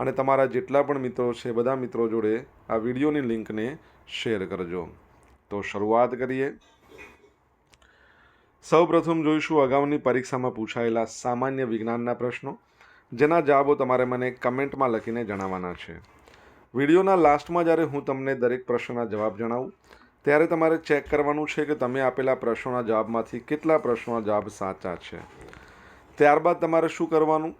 અને તમારા જેટલા પણ મિત્રો છે, બધા મિત્રો જોડે આ વિડીયોની લિંકને શેર કરજો. તો શરૂઆત કરીએ. સૌપ્રથમ જોઈશું અગાઉની પરીક્ષામાં પૂછાયેલા સામાન્ય વિજ્ઞાનના પ્રશ્નો, જેના જવાબો તમારે મને કમેન્ટમાં લખીને જણાવવાના છે. વિડીયોના લાસ્ટમાં જ્યારે હું તમને દરેક પ્રશ્નના જવાબ જણાવું, ત્યારે તમારે ચેક કરવાનું છે કે તમે આપેલા પ્રશ્નોના જવાબમાંથી કેટલા પ્રશ્નોના જવાબ સાચા છે. ત્યારબાદ તમારે શું કરવાનું?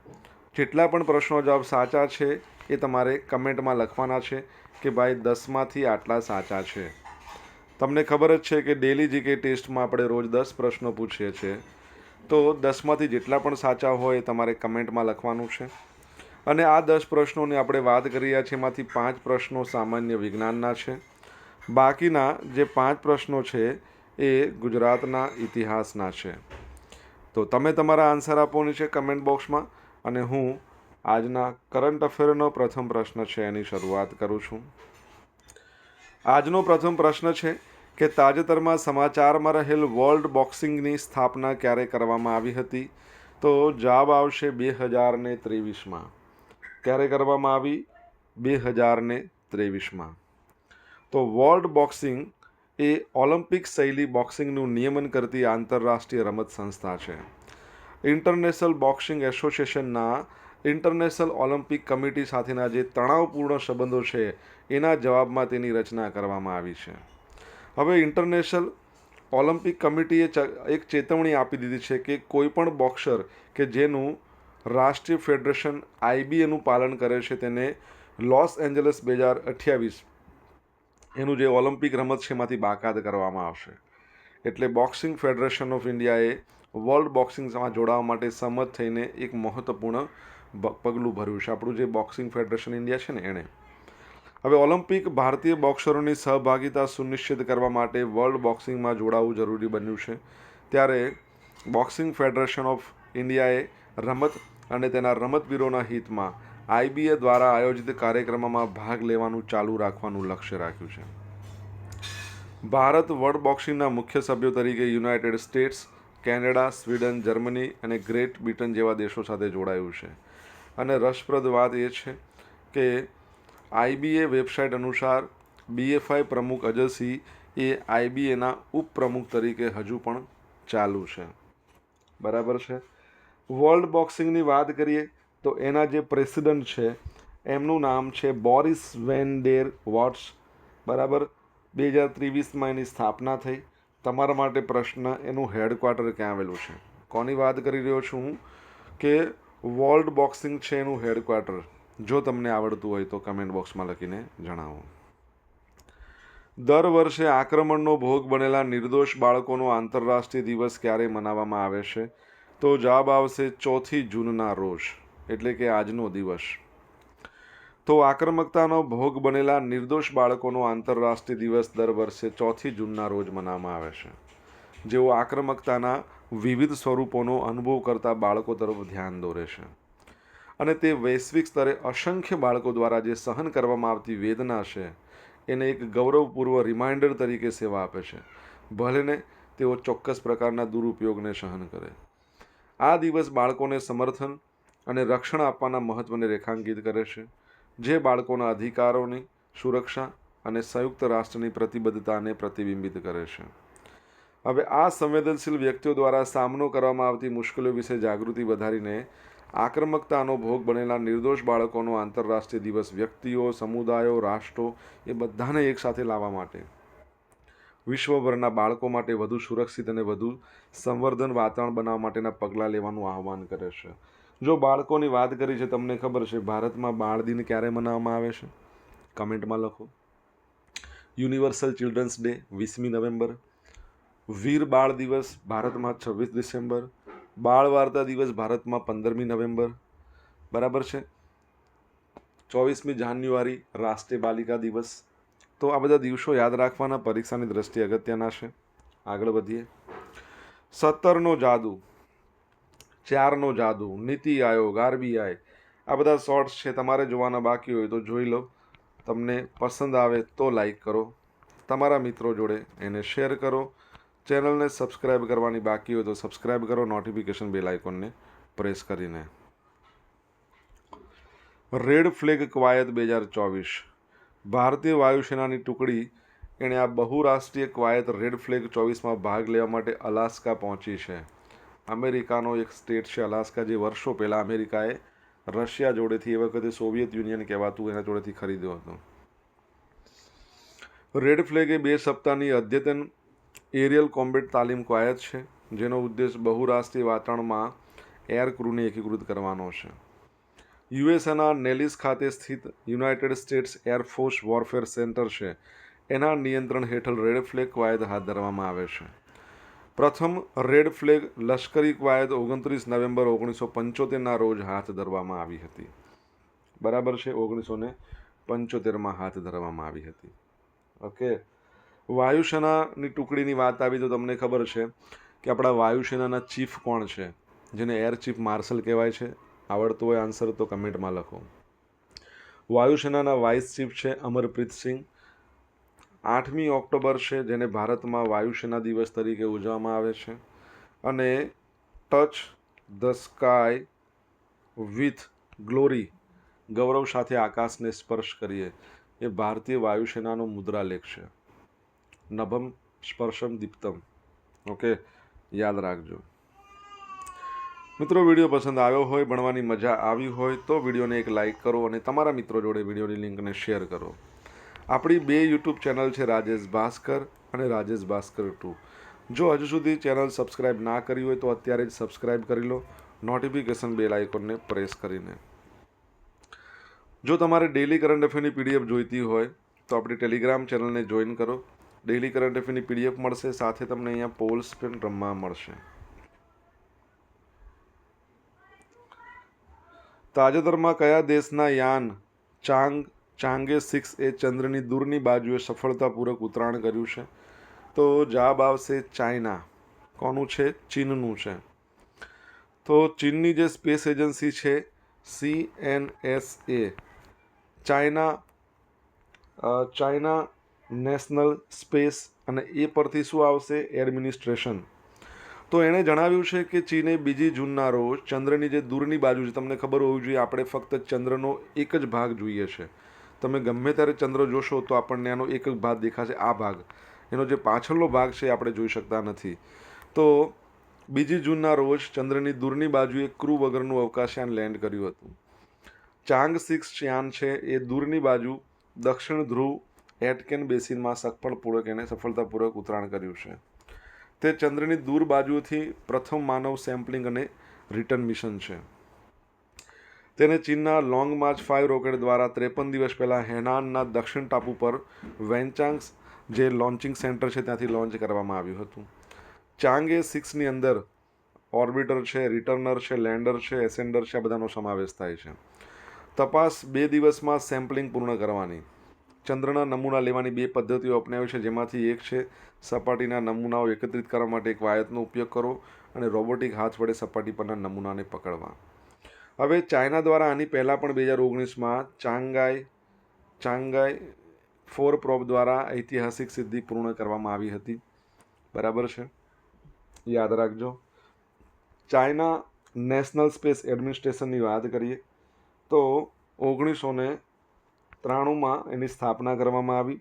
જેટલા પણ પ્રશ્નો જવાબ સાચા છે એ તમારે કમેન્ટમાં લખવાના છે કે ભાઈ દસમાંથી આટલા સાચા છે. તમને ખબર જ છે કે ડેલી જીકે ટેસ્ટમાં આપણે રોજ દસ પ્રશ્નો પૂછીએ છીએ. તો દસમાંથી જેટલા પણ સાચા હોય તમારે કમેન્ટમાં લખવાનું છે. અને આ દસ પ્રશ્નોની આપણે વાત કરી રહ્યા છીએ એમાંથી પાંચ પ્રશ્નો સામાન્ય વિજ્ઞાનના છે. બાકીના જે પાંચ પ્રશ્નો છે એ ગુજરાતના ઇતિહાસના છે. તો તમે તમારા આન્સર આપવાની છે કમેન્ટ બોક્સમાં અને હું આજના કરંટ અફેરનો પ્રથમ પ્રશ્ન છે એની શરૂઆત કરું છું. આજનો પ્રથમ પ્રશ્ન છે કે તાજેતરમાં સમાચારમાં રહેલ વર્લ્ડ બોક્સિંગની સ્થાપના ક્યારે કરવામાં આવી હતી? તો જવાબ આવશે બે હજાર ને ત્રેવીસમાં. ક્યારે કરવામાં આવી? બે હજાર ને ત્રેવીસમાં. તો વર્લ્ડ બોક્સિંગ એ ઓલિમ્પિક શૈલી બોક્સિંગનું નિયમન કરતી આંતરરાષ્ટ્રીય રમત સંસ્થા છે. ઇન્ટરનેશનલ બોક્સિંગ એસોસિએશનના ઇન્ટરનેશનલ ઓલિમ્પિક કમિટી સાથેના જે તણાવપૂર્ણ સંબંધો છે, એના જવાબમાં તેની રચના કરવામાં આવી છે. હવે ઇન્ટરનેશનલ ઓલિમ્પિક કમિટીએ એક ચેતવણી આપી દીધી છે કે કોઈપણ બોક્સર કે જેનું રાષ્ટ્રીય ફેડરેશન આઈબીએનું પાલન કરે છે તેને લોસ એન્જલસ બે હજાર અઠ્યાવીસ એનું જે ઓલિમ્પિક રમત છે એમાંથી બાકાત કરવામાં આવશે. એટલે બોક્સિંગ ફેડરેશન ઓફ ઇન્ડિયાએ વર્લ્ડ બોક્સિંગમાં જોડાવા માટે સંમત થઈને એક મહત્ત્વપૂર્ણ પગલું ભર્યું છે. આપણું જે બોક્સિંગ ફેડરેશન ઇન્ડિયા છે ને એણે હવે ઓલિમ્પિક ભારતીય બોક્સરોની સહભાગિતા સુનિશ્ચિત કરવા માટે વર્લ્ડ બોક્સિંગમાં જોડાવું જરૂરી બન્યું છે. ત્યારે બોક્સિંગ ફેડરેશન ઓફ ઇન્ડિયાએ રમત અને તેના રમતવીરોના હિતમાં આઈબીએ દ્વારા આયોજિત કાર્યક્રમમાં ભાગ લેવાનું ચાલુ રાખવાનું લક્ષ્ય રાખ્યું છે. ભારત વર્લ્ડ બોક્સિંગના મુખ્ય સભ્યો તરીકે United States Canada, Sweden, Germany અને ગ્રેટ બ્રિટન જેવા દેશો સાથે જોડાયું છે. અને રસપ્રદ વાત એ છે કે આઈબીએ વેબસાઇટ અનુસાર બીએફઆઈ પ્રમુખ અજયસિંહ એ આઈબીએના ઉપપ્રમુખ તરીકે હજુ પણ ચાલુ છે. બરાબર છે? વર્લ્ડ બોક્સિંગની વાત કરીએ તો એના જે પ્રેસિડન્ટ છે, એમનું નામ છે બોરિસ વેન ડેર વોટ્સ. બરાબર? બે હજાર ત્રેવીસમાં એની સ્થાપના થઈ. તમારા માટે પ્રશ્ન એનું હેડક્વાર્ટર ક્યાં આવેલું છે? કોની વાત કરી રહ્યો છું કે વર્લ્ડ બોક્સિંગ છે એનું હેડક્વાર્ટર જો તમને આવડતું હોય તો કમેન્ટ બોક્સમાં લખીને જણાવો. દર વર્ષે આક્રમણનો ભોગ બનેલા નિર્દોષ બાળકોનો આંતરરાષ્ટ્રીય દિવસ ક્યારે મનાવવામાં આવે છે? તો જવાબ આવશે ચોથી જૂનના રોજ, એટલે કે આજનો દિવસ. તો આક્રમકતાનો ભોગ બનેલા નિર્દોષ બાળકોનો આંતરરાષ્ટ્રીય દિવસ દર વર્ષે ચોથી જૂનના રોજ મનાવવામાં આવે છે. જેઓ આક્રમકતાના વિવિધ સ્વરૂપોનો અનુભવ કરતા બાળકો તરફ ધ્યાન દોરે છે. અને તે વૈશ્વિક સ્તરે અસંખ્ય બાળકો દ્વારા જે સહન કરવામાં આવતી વેદના છે, એને એક ગૌરવપૂર્વ રિમાઇન્ડર તરીકે સેવા આપે છે. ભલેને તેઓ ચોક્કસ પ્રકારના દુરુપયોગને સહન કરે. આ દિવસ બાળકોને સમર્થન અને રક્ષણ આપવાના મહત્ત્વને રેખાંકિત કરે છે. જે બાળકોના અધિકારોની સુરક્ષા અને સંયુક્ત રાષ્ટ્રની પ્રતિબદ્ધતાને પ્રતિબિંબિત કરે છે. હવે આ સંવેદનશીલ વ્યક્તિઓ દ્વારા સામનો કરવામાં આવતી મુશ્કેલીઓ વિશે જાગૃતિ વધારીને આક્રમકતાનો ભોગ બનેલા નિર્દોષ બાળકોનો આંતરરાષ્ટ્રીય દિવસ વ્યક્તિઓ, સમુદાયો, રાષ્ટ્રો એ બધાને એકસાથે લાવવા માટે. વિશ્વભરના બાળકો માટે વધુ સુરક્ષિત અને વધુ સંવર્ધન વાતાવરણ બનાવવા માટેના પગલાં લેવાનું આહ્વાન કરે છે. જો બાળકોની વાત કરી છે, તમને ખબર છે, ભારતમાં બાળ દિન ક્યારે મનાવવામાં આવે છે? કમેન્ટમાં લખો. યુનિવર્સલ ચિલ્ડ્રન્સ ડે, વીસમી નવેમ્બર. વીર બાળ દિવસ, ભારતમાં છવ્વીસ ડિસેમ્બર. બાળ વાર્તા દિવસ, ભારતમાં પંદરમી નવેમ્બર. બરાબર છે? ચોવીસમી જાન્યુઆરી, રાષ્ટ્રીય બાલિકા દિવસ. તો આ બધા દિવસો યાદ રાખવાના, પરીક્ષાની દ્રષ્ટિએ અગત્યના છે. આગળ વધીએ. સત્તરનો જાદુ. ચારનો જાદુ, નીતિ આયોગ, આરબીઆઈ. આ બધા શોર્ટ્સ છે, તમારે જોવાના બાકી હોય તો જોઈ લો. તમને પસંદ આવે તો લાઈક કરો. તમારા મિત્રો જોડે એને શેર કરો. ચેનલને સબસ્ક્રાઇબ કરવાની બાકી હોય તો સબસ્ક્રાઇબ કરો નોટિફિકેશન બેલ આઇકોનને પ્રેસ કરીને. રેડ ફ્લેગ કવાયત બે હજાર ચોવીસ ભારતીય વાયુસેનાની ટુકડી એણે આ બહુરાષ્ટ્રીય કવાયત રેડ ફ્લેગ ચોવીસમાં ભાગ લેવા માટે અલાસ્કા પહોંચી છે. અમેરિકાનો એક સ્ટેટ છે અલાસ્કા, જે વર્ષો પહેલાં અમેરિકાએ રશિયા જોડેથી એ વખતે સોવિયત યુનિયન કહેવાતું એના જોડેથી ખરીદ્યો હતો. રેડ ફ્લેગ એ બે સપ્તાહની અદ્યતન એરિયલ કોમ્બેટ તાલીમ કવાયત છે, જેનો ઉદ્દેશ બહુરાષ્ટ્રીય વાતાવરણમાં એર ક્રૂને એકીકૃત કરવાનો છે. યુએસએના નેલિસ ખાતે સ્થિત United States air force warfare centre છે. એના નિયંત્રણ હેઠળ રેડ ફ્લેગ કવાયત હાથ ધરવામાં આવે છે. પ્રથમ રેડ ફ્લેગ લશ્કરી કવાયત ઓગણત્રીસ નવેમ્બર ઓગણીસો પંચોતેરના રોજ હાથ ધરવામાં આવી હતી. બરાબર છે ઓગણીસો ને પંચોતેરમાં હાથ ધરવામાં આવી હતી. ઓકે, વાયુસેનાની ટુકડીની વાત આવી તો તમને ખબર છે કે આપણા વાયુસેનાના ચીફ કોણ છે, જેને એર ચીફ માર્શલ કહેવાય છે? આવડતો હોય આન્સર તો કમેન્ટમાં લખો. વાયુસેનાના વાઇસ ચીફ છે અમરપ્રીત સિંહ આઠમી ઓક્ટોબર છે, જેને ભારતમાં વાયુસેના દિવસ તરીકે ઉજવવામાં આવે છે. અને touch the sky with glory ગૌરવ સાથે આકાશને સ્પર્શ કરીએ, એ ભારતીય વાયુસેનાનો મુદ્રાલેખ છે. નભમ સ્પર્શમ દીપ્તમ. ઓકે, યાદ રાખજો. મિત્રો, વીડિયો પસંદ આવ્યો હોય, ભણવાની મજા આવી હોય, તો વિડીયોને એક લાઇક કરો અને તમારા મિત્રો જોડે વિડીયોની લિંકને શેર કરો. આપણી બે યુટ્યુબ ચેનલ છે રાજેશ ભાસ્કર અને રાજેશ ભાસ્કર ટુ. જો હજુ સુધી ચેનલ સબસ્ક્રાઇબ ના કરી હોય તો અત્યારે જ સબસ્ક્રાઇબ કરી લો. નોટિફિકેશન બેલ આઇકોનને પ્રેસ કરીને. જો તમારે ડેલી કરંટ અફેરની પીડીએફ જોઈતી હોય, તો આપણી ટેલિગ્રામ ચેનલને જોઈન કરો. ડેલી કરંટ અફેરની પીડીએફ મળશે, સાથે તમને અહીંયા પોલ્સ પણ રમવા મળશે. તાજેતરમાં કયા દેશના યાન ચાંગ ચાંગે સિક્સ એ ચંદ્રની દૂરની બાજુએ સફળતાપૂર્વક ઉતરાણ કર્યું છે. તો જવાબ આવશે ચાઇના. કોનું છે? ચીનનું છે. તો ચીનની જે સ્પેસ એજન્સી છે, C N S A, China China National Space અને એ પરથી શું આવશે? એડમિનિસ્ટ્રેશન. તો એણે જણાવ્યું છે કે ચીને બીજી જૂનના રોજ ચંદ્રની જે દૂરની બાજુ છે, તમને ખબર હોવી જોઈએ, આપણે ફક્ત ચંદ્રનો એક જ ભાગ જોઈએ છે. તમે ગમે ત્યારે ચંદ્ર જોશો તો આપણને એનો એક ભાગ દેખાશે, આ ભાગ. એનો જે પાછળનો ભાગ છે આપણે જોઈ શકતા નથી. તો બીજી જૂનના રોજ ચંદ્રની દૂરની બાજુએ ક્રૂ વગરનું અવકાશયાન લેન્ડ કર્યું હતું. ચાંગ સિક્સ યાન છે એ દૂરની બાજુ દક્ષિણ ધ્રુવ એટકેન બેસિનમાં સફળપૂર્વક એને સફળતાપૂર્વક ઉતરાણ કર્યું છે. તે ચંદ્રની દૂર બાજુથી પ્રથમ માનવ સેમ્પલિંગ અને રિટર્ન મિશન છે. તેને ચીનના લોંગ માર્ચ ફાઇવ રોકેટ દ્વારા ત્રેપન દિવસ પહેલાં હેનાનના દક્ષિણ ટાપુ પર વેન્ચાંગ્સ જે લોન્ચિંગ સેન્ટર છે, ત્યાંથી લોન્ચ કરવામાં આવ્યું હતું. ચાંગે સિક્સની અંદર ઓર્બિટર છે, રિટર્નર છે, લેન્ડર છે, એસેન્ડર છે, આ બધાનો સમાવેશ થાય છે. તપાસ બે દિવસમાં સેમ્પલિંગ પૂર્ણ કરવાની. ચંદ્રના નમૂના લેવાની બે પદ્ધતિઓ અપનાવી છે, જેમાંથી એક છે, સપાટીના નમૂનાઓ એકત્રિત કરવા માટે એક વાયતનો ઉપયોગ કરો અને રોબોટિક હાથ વડે સપાટી પરના નમૂનાને પકડવા. હવે ચાઇના દ્વારા આની પહેલાં પણ બે હજાર ઓગણીસમાં ચાંગાઈ ચાંગાઈ ફોર પ્રોબ દ્વારા ઐતિહાસિક સિદ્ધિ પૂર્ણ કરવામાં આવી હતી. બરાબર છે? યાદ રાખજો. ચાઇના નેશનલ સ્પેસ એડમિનિસ્ટ્રેશનની વાત કરીએ, તો ઓગણીસો ને ત્રાણુંમાં એની સ્થાપના કરવામાં આવી.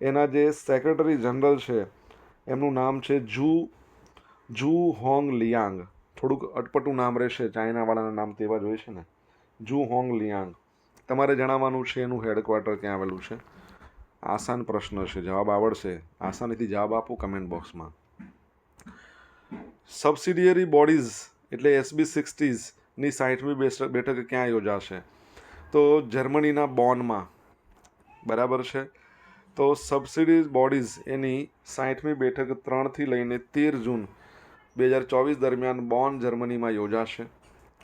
એના જે સેક્રેટરી જનરલ છે, એમનું નામ છે જુ જુ હોંગ લિયાંગ. થોડુંક અટપટું નામ રહેશે, ચાઇનાવાળાના નામ તેવા જ છે ને. જુ હોંગ લિયાંગ. તમારે જણાવવાનું છે એનું હેડક્વાર્ટર ક્યાં આવેલું છે? આસાન પ્રશ્ન છે, જવાબ આવડશે. આસાનીથી જવાબ આપો કમેન્ટ બોક્સમાં સબસિડિયરી બોડીઝ એટલે એસબી સિક્સટીઝની સાઠમી બેઠક ક્યાં યોજાશે? તો જર્મનીના બોનમાં. બરાબર છે? તો સબસિડી બોડીઝ એની સાઠમી બેઠક ત્રણથી લઈને તેર જૂન બે હજાર ચોવીસ દરમિયાન બોન જર્મનીમાં યોજાશે.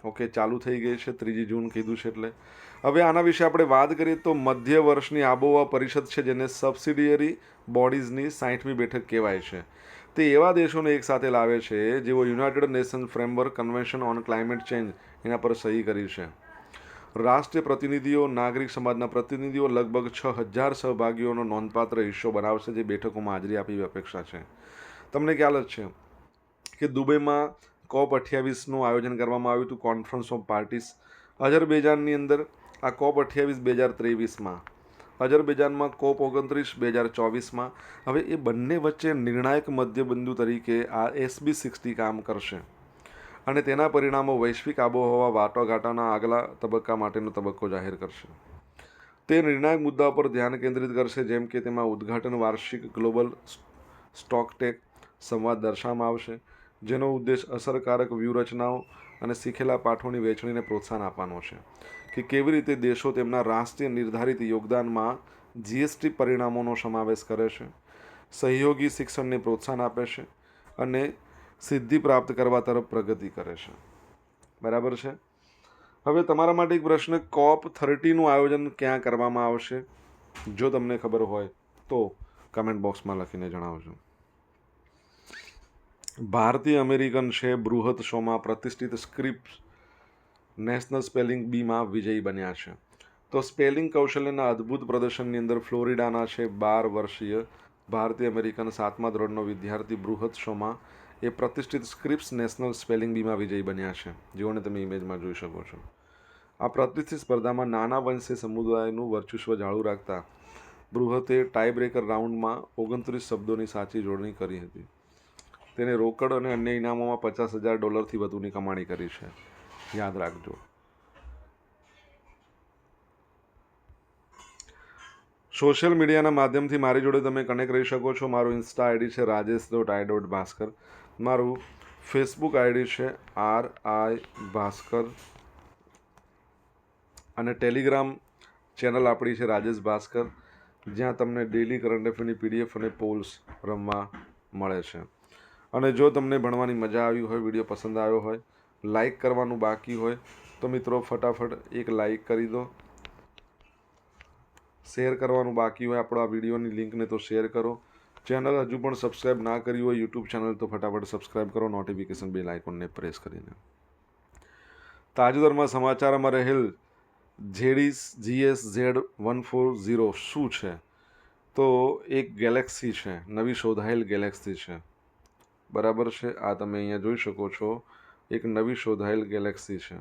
ઓકે, ચાલુ થઈ ગઈ છે, ત્રીજી જૂન કીધું છે એટલે. હવે આના વિશે આપણે વાત કરીએ તો મધ્ય વર્ષની આબોહવા પરિષદ છે, જેને સબસિડિયરી બોડીઝની સાઠમી બેઠક કહેવાય છે. તે એવા દેશોને એકસાથે લાવે છે, જેઓ United Nation Framework Convention on Climate Change એના પર સહી કરી છે. રાષ્ટ્રીય પ્રતિનિધિઓ, નાગરિક સમાજના પ્રતિનિધિઓ લગભગ છ હજાર સહભાગીઓનો નોંધપાત્ર હિસ્સો બનાવશે, જે બેઠકોમાં હાજરી આપી અપેક્ષા છે. તમને ખ્યાલ જ છે. કે દુબઈમાં કોપ અઠ્યાવીસનું આયોજન કરવામાં આવ્યું હતું કોન્ફરન્સ ઓફ પાર્ટીસ અજરબેજાનની અંદર આ કોપ અઠ્યાવીસ બે હજાર ત્રેવીસમાં. અજરબેજાનમાં કોપ ઓગણત્રીસ બે હજાર ચોવીસમાં. હવે એ બંને વચ્ચે નિર્ણાયક મધ્યબિંદુ તરીકે આ એસબી સિક્સટી કામ કરશે. અને તેના પરિણામો વૈશ્વિક આબોહવા વાટાઘાટાના આગલા તબક્કા માટેનો તબક્કો જાહેર કરશે. તે નિર્ણાયક મુદ્દા પર ધ્યાન કેન્દ્રિત કરશે, જેમ કે તેમાં ઉદ્ઘાટન, વાર્ષિક ગ્લોબલ સ્ટોકટેક સંવાદ દર્શાવવામાં આવશે. જેનો ઉદ્દેશ અસરકારક વ્યૂહરચનાઓ અને શીખેલા પાઠોની વહેંચણીને પ્રોત્સાહન આપવાનો છે કે કેવી રીતે દેશો તેમના રાષ્ટ્રીય નિર્ધારિત યોગદાનમાં જીએસટી પરિણામોનો સમાવેશ કરે છે, સહયોગી શિક્ષણને પ્રોત્સાહન આપે છે અને સિદ્ધિ પ્રાપ્ત કરવા તરફ પ્રગતિ કરે છે. બરાબર છે? હવે તમારા માટે એક પ્રશ્ન, કોપ થર્ટીનું આયોજન ક્યાં કરવામાં આવશે? જો તમને ખબર હોય તો કમેન્ટ બોક્સમાં લખીને જણાવજો. ભારતીય અમેરિકન છે બૃહદ શોમાં પ્રતિષ્ઠિત સ્ક્રિપ્ટ નેશનલ સ્પેલિંગ બીમાં વિજયી બન્યા છે. તો સ્પેલિંગ કૌશલ્યના અદ્ભુત પ્રદર્શનની અંદર ફ્લોરિડાના છે બાર વર્ષીય ભારતીય અમેરિકન સાતમા ધોરણનો વિદ્યાર્થી બૃહદ શોમાં એ પ્રતિષ્ઠિત સ્ક્રિપ્સ નેશનલ સ્પેલિંગ બીમાં વિજયી બન્યા છે. જેઓને તમે ઇમેજમાં જોઈ શકો છો. આ પ્રતિષ્ઠિત સ્પર્ધામાં નાના વંશે સમુદાયનું વર્ચસ્વ જાળુ રાખતા બૃહતે ટાઈ બ્રેકર રાઉન્ડમાં ઓગણત્રીસ શબ્દોની સાચી જોડણી કરી હતી. તેને રોકડ અને અન્ય ઇનામોમાં પચાસ હજાર ડોલરથી વધુની કમાણી કરી છે. યાદ રાખજો. સોશિયલ મીડિયાના માધ્યમથી મારી જોડે તમે કનેક્ટ રહી શકો છો. મારું ઇન્સ્ટા આઈડી છે Rajesh dot I dot Bhaskar મારું ફેસબુક આઈડી છે આર આઈ ભાસ્કર. અને ટેલિગ્રામ ચેનલ આપણી છે રાજેશ ભાસ્કર. જ્યાં તમને ડેલી કરંટ અફેરની પીડીએફ અને પોલ્સ રમવા મળે છે. અને જો તમને ભણવાની મજા આવી હોય, વીડિયો પસંદ આવ્યો હોય લાઇક કરવાનું બાકી હોય, તો મિત્રો ફટાફટ એક લાઈક કરી દો. શેર કરવાનું બાકી હોય આપણો આ વિડીયોની લિંકને તો શેર કરો. ચેનલ હજુ પણ સબસ્ક્રાઇબ ના કરી હોય યુટ્યુબ ચેનલ તો ફટાફટ સબસ્ક્રાઇબ કરો નોટિફિકેશન બેલ આઇકોનને પ્રેસ કરીને. તાજેતરમાં સમાચારમાં રહેલ જેડીસ GS Z one four zero શું છે? તો એક ગેલેક્સી છે, નવી શોધાયેલ ગેલેક્સી છે. બરાબર છે? આ તમે અહીંયા જોઈ શકો છો. એક નવી શોધાયેલ ગેલેક્સી છે.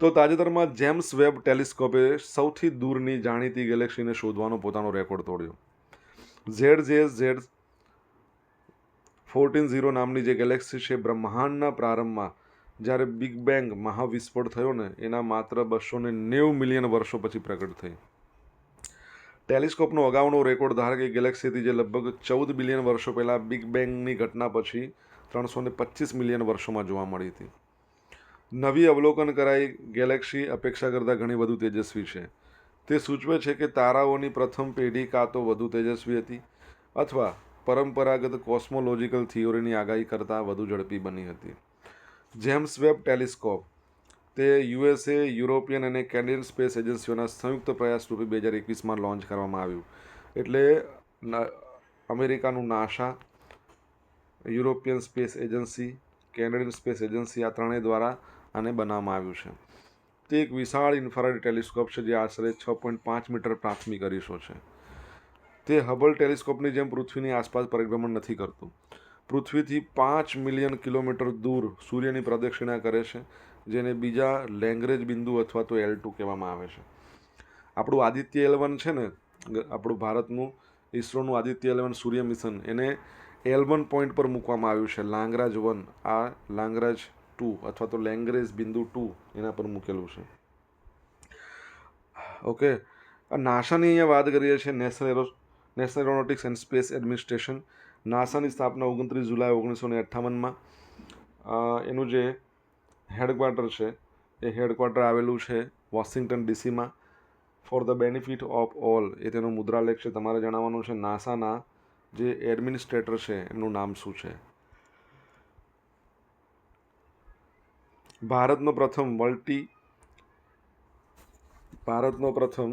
તો તાજેતરમાં જેમ્સ વેબ ટેલિસ્કોપે સૌથી દૂરની જાણીતી ગેલેક્સીને શોધવાનો પોતાનો record તોડ્યો. Z J Z fourteen zero નામની જે ગેલેક્સી છે, બ્રહ્માંડના પ્રારંભમાં જ્યારે બિગ બેંગ મહાવિસ્ફોટ થયો ને એના માત્ર બસો ને નેવું મિલિયન વર્ષો પછી પ્રગટ થઈ. ટેલિસ્કોપનો અગાઉનો રેકોર્ડ ધારક એ ગેલેક્સીથી જે લગભગ ચૌદ બિલિયન વર્ષો પહેલાં બિગ બેંગની ઘટના પછી ત્રણસો ને પચીસ મિલિયન વર્ષોમાં જોવા મળી હતી. નવી અવલોકન કરાઈ, ગેલેક્સી અપેક્ષા કરતાં ઘણી વધુ તેજસ્વી છે. તે સૂચવે છે કે તારાઓની પ્રથમ પેઢી કાં તો વધુ તેજસ્વી હતી અથવા પરંપરાગત કોસ્મોલોજીકલ થિયોરીની આગાહી કરતાં વધુ ઝડપી બની હતી. જેમ્સ વેબ ટેલિસ્કોપ તે યુએસએ, યુરોપિયન અને કેનેડિયન સ્પેસ એજન્સીઓના સંયુક્ત પ્રયાસ રૂપે બે હજાર એકવીસમાં લોન્ચ કરવામાં આવ્યું. એટલે અમેરિકાનું NASA European space agency, Canadian space agency આ ત્રણેય દ્વારા આને બનાવવામાં આવ્યું છે. તે એક વિશાળ ઇન્ફ્રારેડ ટેલિસ્કોપ છે જે આશરે છ પોઈન્ટ પાંચ મીટર પ્રાથમિક અરીસો છે. તે હબલ ટેલિસ્કોપની જેમ પૃથ્વીની આસપાસ પરિભ્રમણ નથી કરતું. પૃથ્વીથી પાંચ મિલિયન કિલોમીટર દૂર સૂર્યની પ્રદક્ષિણા કરે છે જેને બીજા લેંગ્રેજ બિંદુ અથવા તો એલ ટુ કહેવામાં આવે છે. આપણું આદિત્ય એલ વન છે ને આપણું ભારતનું ઇસરોનું આદિત્ય એલવન સૂર્ય મિશન, એને એલ વન પોઈન્ટ પર મૂકવામાં આવ્યું છે. લાંગરાજ વન આ લાંગરાજ ટુ અથવા તો લેંગ્રેજ બિંદુ ટુ એના પર મૂકેલું છે. ઓકે નાસાની અહીંયા વાત કરીએ છીએ, national aero, national aeronautics and space administration. નાસાની સ્થાપના ઓગણત્રીસ જુલાઈ ઓગણીસો ને અઠ્ઠાવનમાં એનું જે હેડક્વાર્ટર છે. એ હેડક્વાર્ટર આવેલું છે Washington ડીસીમાં. For the benefit of all, એ તેનો મુદ્રાલેખ છે. તમારે જણાવવાનું છે નાસાના જે એડમિનિસ્ટ્રેટર છે, એમનું નામ શું છે? ભારતનો પ્રથમ મલ્ટી ભારતનો પ્રથમ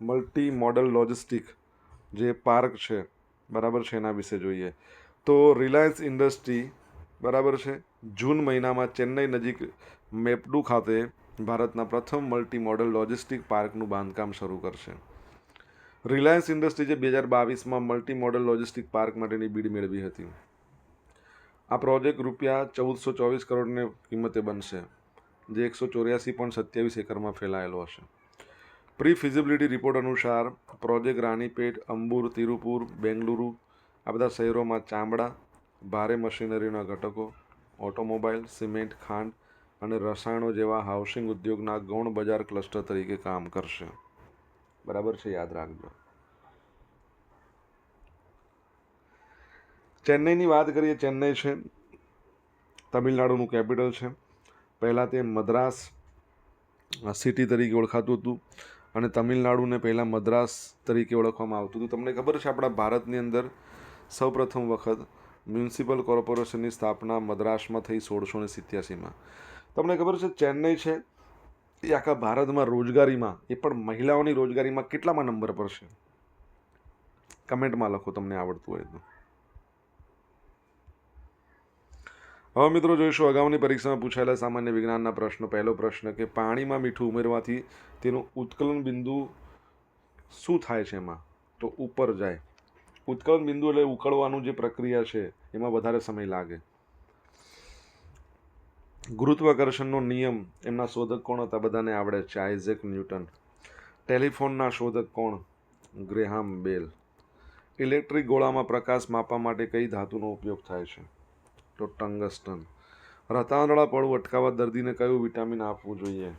મલ્ટી મોડલ લોજિસ્ટિક જે પાર્ક છે, બરાબર છે એના વિશે જોઈએ. તો રિલાયન્સ ઇન્ડસ્ટ્રી બરાબર છે. જૂન મહિનામાં ચેન્નઈ નજીક મેપડુ ખાતે ભારતના પ્રથમ મલ્ટી મોડલ લોજિસ્ટિક પાર્કનું બાંધકામ શરૂ કરશે. રિલાયન્સ ઇન્ડસ્ટ્રી જે બે હજાર બાવીસમાં મલ્ટી મોડલ લોજિસ્ટિક પાર્ક માટેની બીડ મેળવી હતી. આ પ્રોજેક્ટ રૂપિયા ચૌદસો ચોવીસ કરોડને કિંમતે બનશે, જે એકસો ચોર્યાસી પોઈન્ટ સત્યાવીસ એકરમાં ફેલાયેલો હશે. પ્રી ફિઝિબિલિટી રિપોર્ટ અનુસાર, પ્રોજેક્ટ રાણીપેટ, અંબુર, તિરુપુર, બેંગલુરુ, આ બધા શહેરોમાં ચામડા ભારે મશીનરીના ઘટકો, ઓટોમોબાઈલ, સિમેન્ટ, ખાંડ અને રસાયણો જેવા હાઉસિંગ ઉદ્યોગના ગૌણ બજાર ક્લસ્ટર તરીકે કામ કરશે. બરાબર છે, યાદ રાખજો. ચેન્નઈની વાત કરીએ, ચેન્નઈ છે. તમિલનાડુનું કેપિટલ છે. પહેલાં તે મદ્રાસ સિટી તરીકે ઓળખાતું હતું અને તમિલનાડુને પહેલાં મદ્રાસ તરીકે ઓળખવામાં આવતું હતું. તમને ખબર છે, આપણા ભારતની અંદર સૌપ્રથમ વખત મ્યુનિસિપલ કોર્પોરેશનની સ્થાપના મદ્રાસમાં થઈ સોળસો ને સિત્યાસીમાં. તમને ખબર છે, ચેન્નઈ છે, એ આખા ભારતમાં રોજગારીમાં, એ પણ મહિલાઓની રોજગારીમાં કેટલામાં નંબર પર છે? કમેન્ટમાં લખો, તમને આવડતું હોય તો. હવે મિત્રો જોઈશું, અગાઉની પરીક્ષામાં પૂછાયેલા સામાન્ય વિજ્ઞાનના પ્રશ્નો. પહેલો પ્રશ્ન કે પાણીમાં મીઠું ઉમેરવાથી તેનું ઉત્કલન બિંદુ શું થાય છે એમાં? તો ઉપર જાય. ઉત્કલન બિંદુ એટલે ઉકળવાનું જે પ્રક્રિયા છે, એમાં વધારે સમય લાગે. ગુરુત્વાકર્ષણનો નિયમ એમના શોધક કોણ હતા? બધાને આવડે છે. Isaac newton. ટેલિફોનના શોધક કોણ? ગ્રેહામ બેલ. ઇલેક્ટ્રિક ગોળામાં પ્રકાશ માપવા માટે કઈ ધાતુનો ઉપયોગ થાય છે? તો ટંગસ્ટન. રતાંદળા પડવું અટકાવવા દર્દીને કયું વિટામિન આપવું જોઈએ?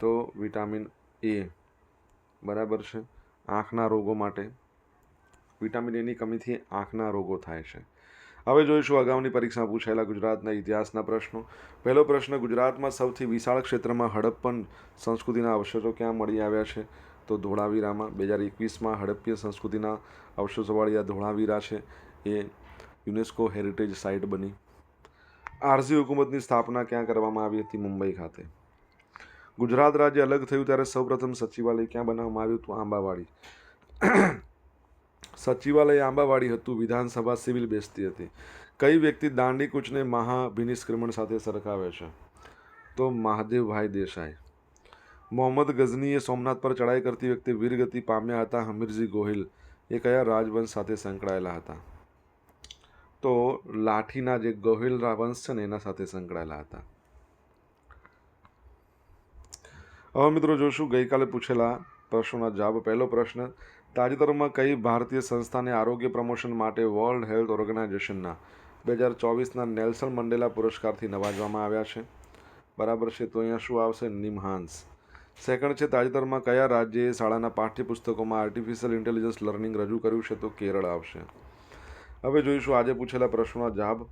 તો વિટામિન એ. બરાબર છે? આંખના રોગો માટે વિટામિન એની કમીથી આંખના રોગો થાય છે. હવે જોઈશું અગાઉની પરીક્ષામાં પૂછાયેલા ગુજરાતના ઇતિહાસના પ્રશ્નો. પહેલો પ્રશ્ન, ગુજરાતમાં સૌથી વિશાળ ક્ષેત્રમાં હડપ્પન સંસ્કૃતિના અવશેષો ક્યાં મળી આવ્યા છે? તો ધોળાવીરામાં બે હજાર એકવીસમાં હડપ્પીય સંસ્કૃતિના અવશેષોવાળી આ ધોળાવીરા છે. એ યુનેસ્કો હેરિટેજ સાઇટ બની. આરઝી હુકુમતની સ્થાપના ક્યાં કરવામાં આવી હતી? મુંબઈ ખાતે. ગુજરાત રાજ્ય અલગ થયું ત્યારે સૌપ્રથમ સચિવાલય ક્યાં બનાવવામાં આવ્યું હતું? આંબાવાડી. સચિવાલય આંબાવાડી હતું, વિધાનસભા સિવિલ બેસતી હતી. કઈ વ્યક્તિ દાંડી કૂચને મહાભિનિષ્ક્રમણ સાથે સરખાવે છે? તો મહાદેવભાઈ દેસાઈ. મોહમ્મદ ગઝનીએ સોમનાથ પર ચડાઈ કરતી વખતે વીરગતિ પામ્યા હતા, હમીરજી ગોહિલ. એ કયા રાજવંશ સાથે સંકળાયેલા હતા? તો લાઠીના જે ગોહિલ વંશ છે ને, એના સાથે સંકળાયેલા હતા. હવે મિત્રો જોશું, ગઈકાલે પૂછેલા પ્રશ્નોના જવાબ. પહેલો પ્રશ્ન તાજેતરમાં કઈ ભારતીય સંસ્થાને આરોગ્ય પ્રમોશન માટે વર્લ્ડ હેલ્થ ઓર્ગેનાઇઝેશનના બે હજાર ચોવીસના નેલ્સન મંડેલા પુરસ્કારથી નવાજવામાં આવ્યા છે. બરાબર છે, તો અહીંયા શું આવશે? નિમહાન્સ સેકન્ડ છે, તાજેતરમાં કયા રાજ્યએ શાળાના પાઠ્યપુસ્તકોમાં આર્ટિફિશિયલ ઇન્ટેલિજન્સ લર્નિંગ રજૂ કર્યું છે? તો કેરળ આવશે. હવે જોઈશું આજે પૂછેલા પ્રશ્નોના જવાબ.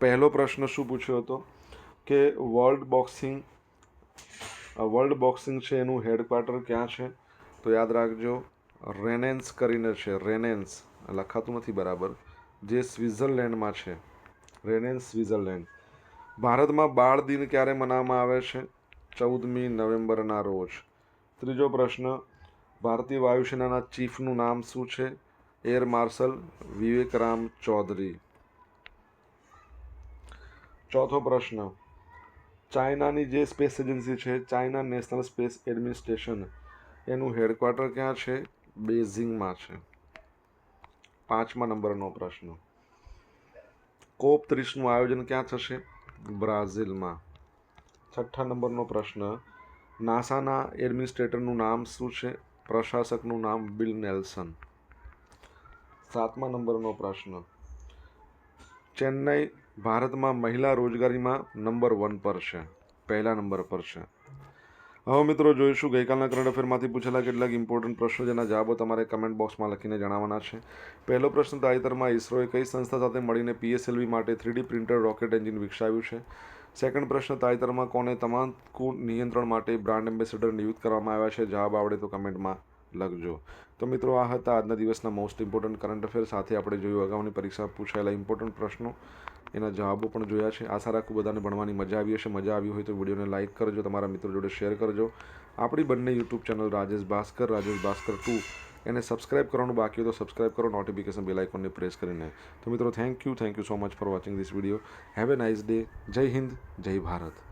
પહેલો પ્રશ્ન શું પૂછ્યો હતો? કે વર્લ્ડ બોક્સિંગ વર્લ્ડ બોક્સિંગ છે એનું હેડક્વાર્ટર ક્યાં છે? તો યાદ રાખજો. રેનેન્સ કરીને છે, રેનેન્સ લખાતું નથી બરાબર, જે સ્વિટ્ઝરલેન્ડમાં છે, રેનેન્સ, સ્વિટ્ઝરલેન્ડ. ભારતમાં બાળ દિન ક્યારે મનાવવામાં આવે છે? ચૌદમી નવેમ્બરના રોજ. ત્રીજો પ્રશ્ન, ભારતીય વાયુસેનાના ચીફનું નામ શું છે? Air marshal Vivekram Chaudhari. ચોથો પ્રશ્ન, ચાઇનાની જે સ્પેસ એજન્સી છે, ચાઇના નેશનલ સ્પેસ એડમિનિસ્ટ્રેશન, એનું હેડક્વાર્ટર ક્યાં છે? બેઝિંગમાં છે પાંચમા નંબરનો પ્રશ્ન. કોપ ત્રીસનું આયોજન ક્યાં થશે? બ્રાઝિલમાં. છઠ્ઠા નંબરનો પ્રશ્ન, નાસાના એડમિનિસ્ટ્રેટરનું નામ શું છે? પ્રશાસકનું નામ બિલ નેલ્સન. સાતમા નંબરનો પ્રશ્ન, ચેન્નઈ ભારતમાં મહિલા રોજગારીમાં નંબર વન પર છે. પહેલા નંબર પર છે. હવે મિત્રો જોઈશું, ગઈકાલના કરંટ અફેરમાંથી પૂછેલા કેટલાક ઇમ્પોર્ટન્ટ પ્રશ્નો જેના જવાબો તમારે કમેન્ટ બોક્સમાં લખીને જણાવવાના છે. પહેલો પ્રશ્ન, તાજેતરમાં ઇસરોએ કઈ સંસ્થા સાથે મળીને પીએસએલવી માટે three D printer rocket engine વિકસાવ્યું છે? સેકન્ડ પ્રશ્ન, તાજેતરમાં કોને તમાકુ નિયંત્રણ માટે બ્રાન્ડ એમ્બેસેડર નિયુક્ત કરવામાં આવ્યા છે? જવાબ આવડે તો કમેન્ટમાં લખજો. તો મિત્રો, આ હતા આજના દિવસના મોસ્ટ ઇમ્પોર્ટન્ટ કરંટ અફેર સાથે આપણે જોયું, અગાઉની પરીક્ષામાં પૂછાયેલા ઇમ્પોર્ટન્ટ પ્રશ્નો. એના જવાબો પણ જોયા છે. આશા રાખું બધાને ભણવાની મજા આવી હશે. મજા આવી હોય તો વિડીયોને લાઇક કરજો, તમારા મિત્રો જોડે શેર કરજો. આપણી બંને YouTube channel Rajesh Bhaskar Rajesh Bhaskar two. એને સબસ્ક્રાઇબ કરવાનું બાકી હોય તો સબસ્ક્રાઇબ કરો નોટિફિકેશન બેલ આઇકોનને પ્રેસ કરીને. તો મિત્રો thank you thank you so much for watching this video have a nice day Jai Hind, Jai Bharat.